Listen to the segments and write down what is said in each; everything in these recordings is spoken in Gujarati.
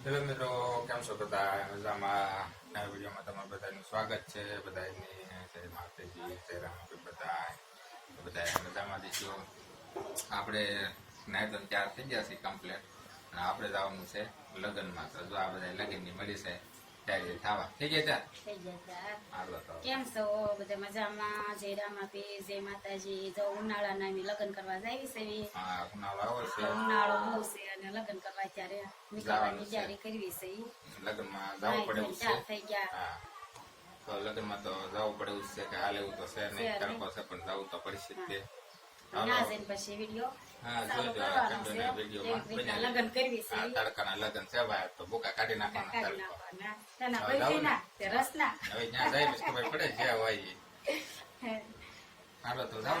હેલો મિત્રો, કેમ છો બધા? મજામાં? નવા વિડીયોમાં તમારું બધાનું સ્વાગત છે. બધાની જય માતાજી, જય રામ બધા બધા મજામાં દઈશું આપણે નાય તો ચાર થઈ ગયા છે કમ્પ્લેટ અને આપણે જવાનું છે લગ્નમાં. તો જો આ બધા લગ્નની મળી છે ત્યારે થવા થઈ ગયા થઈ જતા કેમ છો બધા મજામાં જય રામાપી જય માતાજી જો ઉનાળાના અમે લગ્ન કરવા જાય છે ઉનાળો આવો છે ઉનાળો બહુ છે અને લગ્ન કરવા ત્યારે નીકળવાની તૈયારી કરવી છે લગ્નમાં જવું પડે ધોઈને એવું ચાર છે થઈ ગયા તો લગ્નમાં તો જવું પડે છે કે હાલ એવું તો છે નહીં તડકો છે પણ જવું તો પડશે જ તે ના જઈને પછી વીડિયો લગ્ન કરવી છે તડકાના લગન છે ભાઈ તો ભૂકા કાઢી નાખવાના રસના. હવે ત્યાં જાય પડે જે હોય હાલો તો જાવ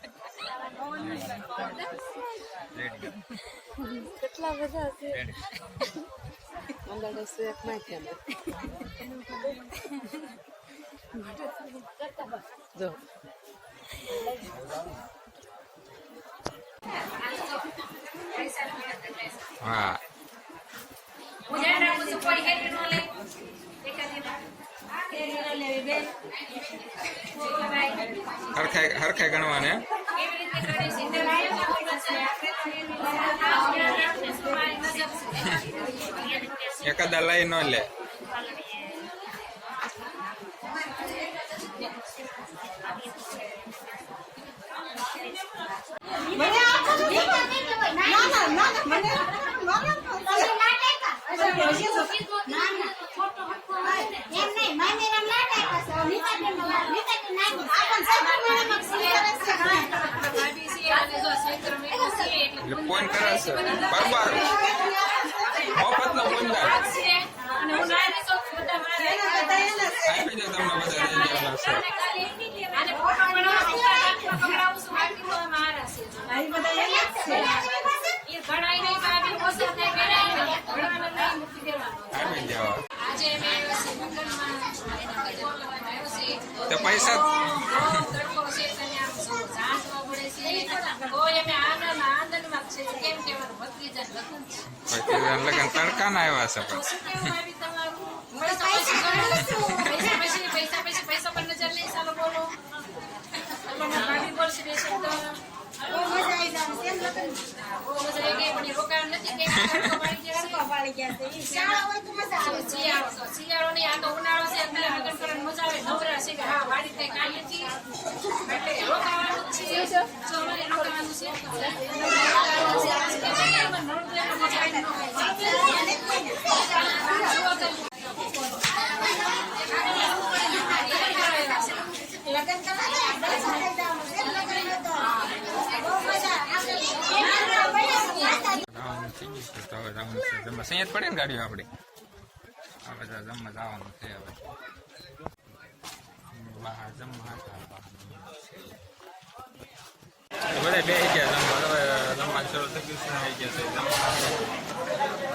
કેટલા બધા છે અંદર સ્વેક નાખ્યા જો હા હરખાઈ હરખાઈ ગણવાને એકાદા લઈ ન લે ફોન કરે છે બરાબર મફત નો ફોન આપી દો તમને બધા પૈસા પછી લગન તડકા ના આવ્યા છે પછી રોકાણ નથી શિયાળો નહીં આ તો ઉનાળો છે એટલે લગ્ન કરવાની મજા આવે નવરા છે કે હા વાડી કઈ કાંઈ નથી. એટલે રોકાવાનું છે. જો અમારે રોકાવાનું છે. રોકાવાનું છે. આજ કે નહીં, એમાં નડતું એટલે મજા આવી જવાનું થઈ ગયું છે તો હવે જવાનું છે જમવા સંયત પડે ને ગાડીઓ આપણે આ બધા જમવા જવાનું છે હવે બહાર જમવા. બધા બે ગયા જમવા હવે જમવાનું શરૂ થઈ ગયું શું આવી ગયા છે જમવા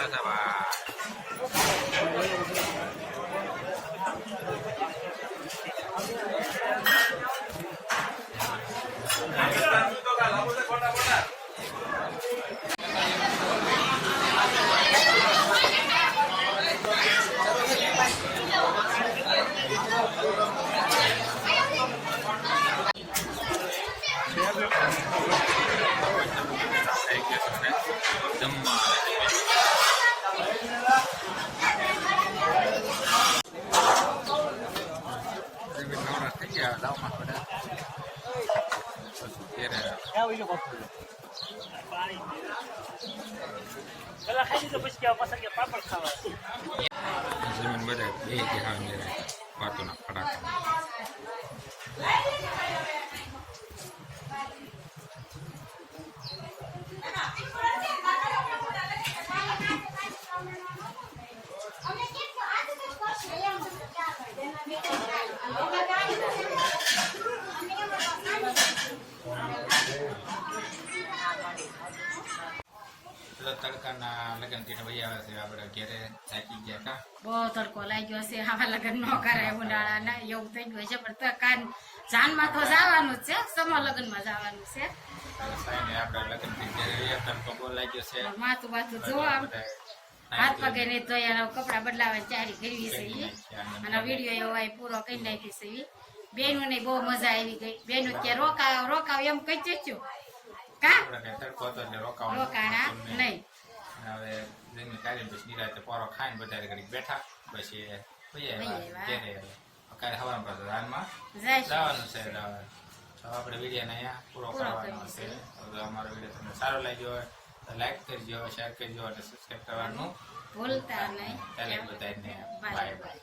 在干嘛 ઘેરે પેલા ખાઈ લીધો પછી કે પાછા કે પાપડ ખાવા જમીન બધા બે ગયા મેરે વાતોના ફટાકા એટલે તડકાના લગ્ન થઈને વહી આવે છે આપણે ઘેરે થાકી ગયા કા બહુ તડકો લાગ્યો છે આવા લગ્ન ન કરાય ઉનાળાના એવું થઈ ગયું છે પણ તો કાન જાનમાં તો જવાનું જ છે સમા લગ્નમાં જવાનું છે. આપણે લગ્નથી ઘેરે તડકો બહુ લાગ્યો છે. માથું માથું જો આમ. હાથ પગે નહીં ધોયા કપડા બદલાવાની તૈયારી કરવી છે. અને વીડિયો એવો આ પૂરો કરી નાખી છે. બેનો ને બહુ મજા આવી ગઈ. બેનો કે રોકાવ રોકાવ એમ કહી દેજો. કા? તડકો કાઢી પછી નિરાતે પોરો ખાઈને બધા ઘડી બેઠા પછી આવ્યા. કાલે હવાનું પાછું રાનમાં. જવાનું છે હવે તો આપણે વિડીયોને અહીંયા પૂરો કરવાનો છે. હવે અમારો વીડિયો તમને સારો લાગ્યો હોય તો લાઈક કરજો શેર કરજો અને સબસ્ક્રાઈબ કરવાનું ભૂલતા નહીં. ચાલે. બધાને બાય બાય.